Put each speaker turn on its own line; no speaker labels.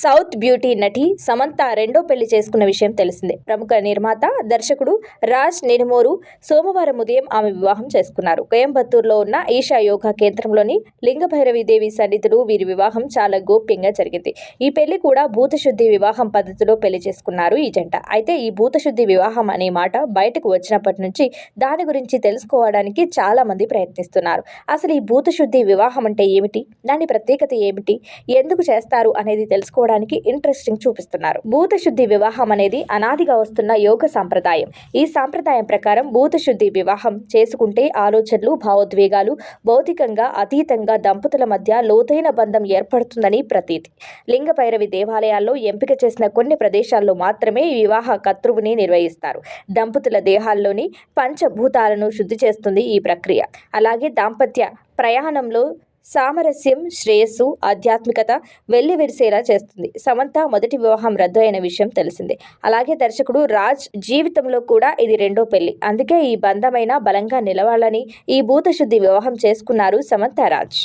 South beauty నటి సమంత రెండో పెళ్ళి చేసుకున్న విషయం తెలిసిందే. ప్రముఖ నిర్మాత దర్శకుడు రాజ్ నిడుమోరు సోమవారం ఉదయం ఆమె వివాహం చేసుకున్నారు. కోయంబత్తూరులో ఉన్న ఈషా యోగా కేంద్రంలోని లింగభైరవి దేవి సన్నిధిలో వీరి వివాహం చాలా గోప్యంగా జరిగింది. ఈ పెళ్ళి కూడా భూతశుద్ధి వివాహం పద్ధతిలో పెళ్ళి చేసుకున్నారు ఈ జంట. అయితే ఈ భూతశుద్ధి వివాహం అనే మాట బయటకు వచ్చినప్పటి నుంచి దాని గురించి తెలుసుకోవడానికి చాలా మంది ప్రయత్నిస్తున్నారు. అసలు ఈ భూతశుద్ధి వివాహం అంటే ఏమిటి? దాని ప్రత్యేకత ఏమిటి? ఎందుకు చేస్తారు అనేది తెలుసుకోవడం చేసుకోవడానికి ఇంట్రెస్టింగ్ చూపిస్తున్నారు. భూతశుద్ధి వివాహం అనేది అనాదిగా వస్తున్న యోగ సాంప్రదాయం. ఈ సాంప్రదాయం ప్రకారం భూతశుద్ధి వివాహం చేసుకుంటే ఆలోచనలు భావోద్వేగాలు భౌతికంగా అతీతంగా దంపతుల మధ్య లోతైన బంధం ఏర్పడుతుందని ప్రతీతి. లింగ భైరవి దేవాలయాల్లో ఎంపిక చేసిన కొన్ని ప్రదేశాల్లో మాత్రమే ఈ వివాహ కర్తృవుని నిర్వహిస్తారు. దంపతుల దేహాల్లోని పంచభూతాలను శుద్ధి చేస్తుంది ఈ ప్రక్రియ. అలాగే దాంపత్య ప్రయాణంలో సామరస్యం శ్రేయస్సు ఆధ్యాత్మికత వెల్లివిరిసేలా చేస్తుంది. సమంత మొదటి వివాహం రద్దు అయిన విషయం తెలిసిందే. అలాగే దర్శకుడు రాజ్ జీవితంలో కూడా ఇది రెండో పెళ్ళి. అందుకే ఈ బంధమైన బలంగా నిలవాలని ఈ భూతశుద్ధి వివాహం చేసుకున్నారు సమంత రాజ్.